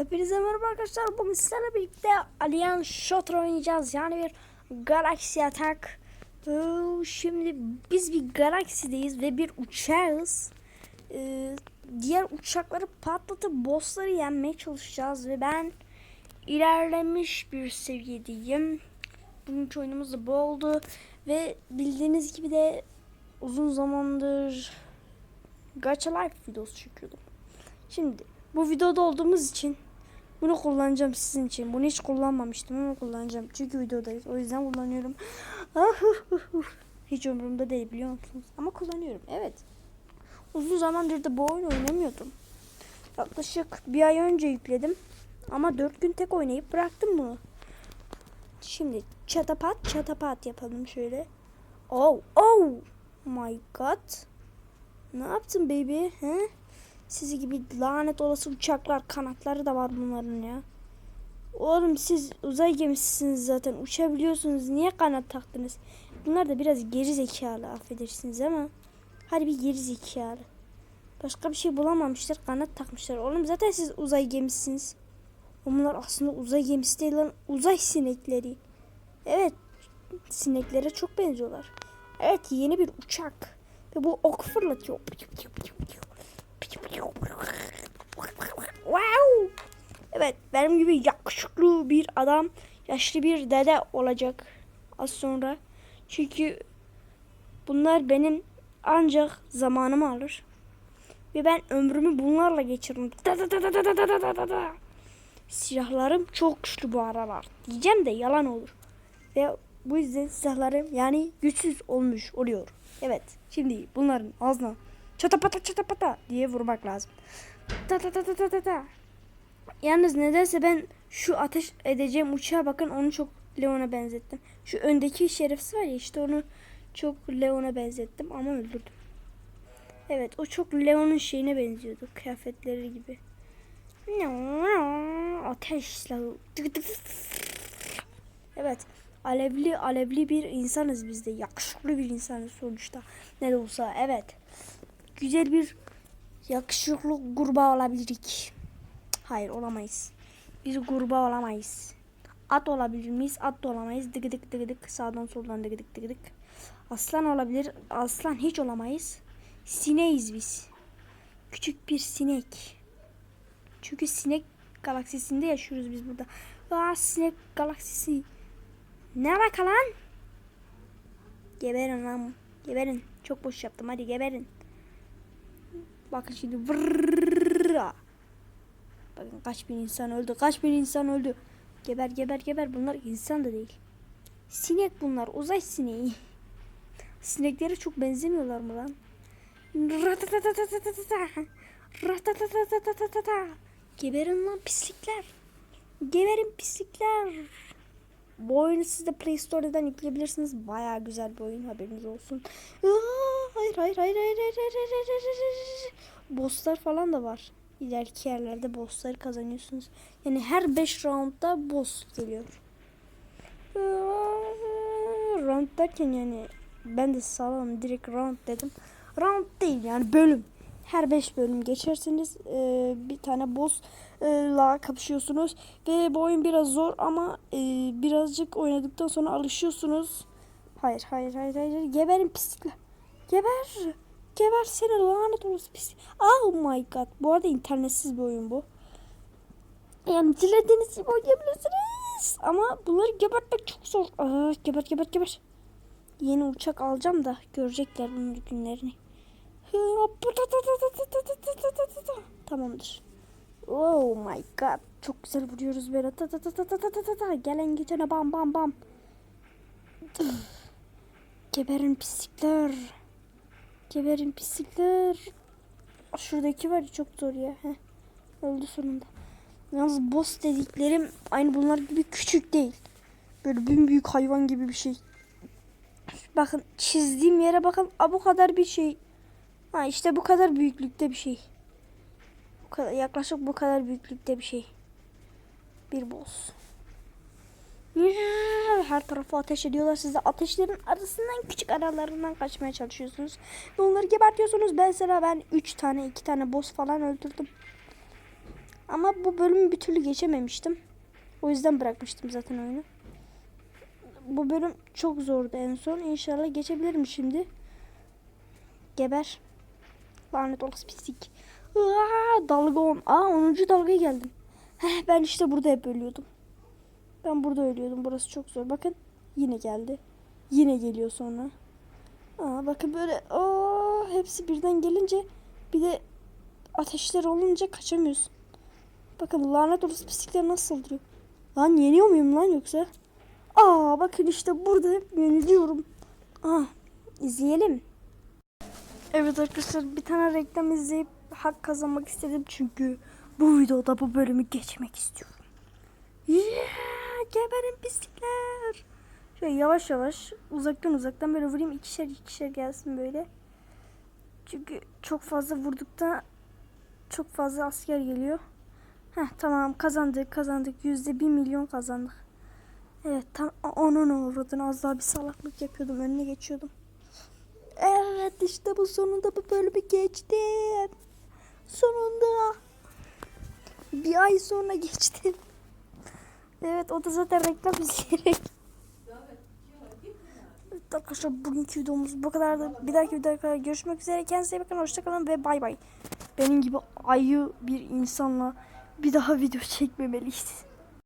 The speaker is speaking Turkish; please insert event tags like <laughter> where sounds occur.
Hepinize merhaba arkadaşlar. Bugün sizlerle birlikte Alien Shot oynayacağız. Yani bir Galaxy Attack. Ee, Şimdi biz bir galaksideyiz ve bir uçağız. Ee, Diğer uçakları patlatıp bossları yenmeye çalışacağız ve ben ilerlemiş bir seviyedeyim. Bugünkü oyunumuz da bu oldu ve bildiğiniz gibi de uzun zamandır Gacha Life videosu çekiyordum. Şimdi bu videoda olduğumuz için bunu kullanacağım sizin için. Bunu hiç kullanmamıştım ama kullanacağım. Çünkü videodayız. O yüzden kullanıyorum. <laughs> hiç umurumda değil biliyor musunuz? Ama kullanıyorum. Evet. Uzun zamandır da bu oyunu oynamıyordum. Yaklaşık bir ay önce yükledim. Ama dört gün tek oynayıp bıraktım bunu. Şimdi çatapat çatapat yapalım şöyle. Oh oh my god. Ne yaptın baby? He? Sizi gibi lanet olası uçaklar kanatları da var bunların ya. Oğlum siz uzay gemisisiniz zaten uçabiliyorsunuz. Niye kanat taktınız? Bunlar da biraz geri zekalı affedersiniz ama. Hadi bir geri zekalı. Başka bir şey bulamamışlar kanat takmışlar. Oğlum zaten siz uzay gemisisiniz. Onlar aslında uzay gemisi değil lan uzay sinekleri. Evet sineklere çok benziyorlar. Evet yeni bir uçak. Ve bu ok fırlatıyor. Wow. Evet benim gibi yakışıklı bir adam yaşlı bir dede olacak az sonra. Çünkü bunlar benim ancak zamanımı alır. Ve ben ömrümü bunlarla geçiririm. Silahlarım çok güçlü bu aralar. Diyeceğim de yalan olur. Ve bu yüzden silahlarım yani güçsüz olmuş oluyor. Evet şimdi bunların ağzına çatapata çatapata diye vurmak lazım. Ta ta ta ta ta ta ta. Yalnız nedense ben şu ateş edeceğim uçağa bakın onu çok Leon'a benzettim. Şu öndeki şerefsiz var ya işte onu çok Leon'a benzettim ama öldürdüm. Evet o çok Leon'un şeyine benziyordu kıyafetleri gibi. Ateş. Evet alevli alevli bir insanız biz de yakışıklı bir insanız sonuçta ne de olsa evet güzel bir yakışıklı kurbağa olabilirik. Hayır olamayız. Biz kurbağa olamayız. At olabilir miyiz? At da olamayız. Dıgıdık dıgıdık sağdan soldan dıgıdık dıgıdık. Aslan olabilir. Aslan hiç olamayız. Sineğiz biz. Küçük bir sinek. Çünkü sinek galaksisinde yaşıyoruz biz burada. Aa sinek galaksisi. Ne alaka lan? Geberin lan. Geberin. Çok boş yaptım. Hadi geberin. Bakın şimdi. Vırrrra. Bakın kaç bin insan öldü. Kaç bin insan öldü. Geber geber geber. Bunlar insan da değil. Sinek bunlar. Uzay sineği. Sineklere çok benzemiyorlar mı lan? Geberin lan pislikler. Geberin pislikler. Bu oyunu siz de Play Store'dan yükleyebilirsiniz. Baya güzel bir oyun haberiniz olsun. Aa, hayır hayır hayır hayır hayır hayır hayır hayır hayır hayır. Bosslar falan da var. İleriki yerlerde bossları kazanıyorsunuz. Yani her 5 roundda boss geliyor. Round derken yani ben de sağlam direkt round dedim. Round değil yani bölüm. Her 5 bölüm geçerseniz e, bir tane boss'la kapışıyorsunuz. Ve bu oyun biraz zor ama e, birazcık oynadıktan sonra alışıyorsunuz. Hayır hayır hayır hayır. Geberin pislikler. Geber. Geber seni lanet olası pis. Oh my god. Bu arada internetsiz bir oyun bu. Yani dilediğiniz gibi oynayabilirsiniz. Ama bunları gebertmek çok zor. Aa, geber geber geber. Yeni uçak alacağım da görecekler bunun günlerini. Tamamdır. Oh my god. Çok güzel vuruyoruz böyle. Ta ta ta ta ta ta ta ta. Gelen geçene bam bam bam. Geberin pislikler. Geberin pislikler. Şuradaki var ya çok zor ya. Heh. Öldü sonunda. Yalnız boss dediklerim aynı bunlar gibi küçük değil. Böyle bin büyük hayvan gibi bir şey. Bakın çizdiğim yere bakın. A bu kadar bir şey. Ha işte bu kadar büyüklükte bir şey. Bu kadar, yaklaşık bu kadar büyüklükte bir şey. Bir boss. Her tarafı ateş ediyorlar. Siz de ateşlerin arasından küçük aralarından kaçmaya çalışıyorsunuz. Ve onları gebertiyorsunuz. Ben mesela ben 3 tane 2 tane boss falan öldürdüm. Ama bu bölümü bir türlü geçememiştim. O yüzden bırakmıştım zaten oyunu. Bu bölüm çok zordu en son. İnşallah geçebilirim şimdi. Geber. Lanet olası pislik. Aa, dalga 10. Aa 10. dalgaya geldim. Heh, ben işte burada hep ölüyordum. Ben burada ölüyordum. Burası çok zor. Bakın yine geldi. Yine geliyor sonra. Aa, bakın böyle aa, hepsi birden gelince bir de ateşler olunca kaçamıyorsun. Bakın lanet olası pislikler nasıl saldırıyor. Lan yeniyor muyum lan yoksa? Aa bakın işte burada hep yeniliyorum. Ah izleyelim. Evet arkadaşlar bir tane reklam izleyip hak kazanmak istedim çünkü bu videoda bu bölümü geçmek istiyorum. Yeah, geberin pislikler. Şöyle yavaş yavaş uzaktan uzaktan böyle vurayım ikişer ikişer gelsin böyle. Çünkü çok fazla vurdukta çok fazla asker geliyor. Heh tamam kazandık kazandık yüzde bir milyon kazandık. Evet tam onun uğradın az daha bir salaklık yapıyordum önüne geçiyordum. Evet işte bu sonunda bu bölümü geçtim. Sonunda. Bir ay sonra geçtim. Evet o da zaten reklam izleyerek. Evet arkadaşlar bugünkü videomuz bu kadardı. Bir dahaki videoda görüşmek üzere. Kendinize iyi bakın. Hoşçakalın ve bay bay. Benim gibi ayı bir insanla bir daha video çekmemeliyiz.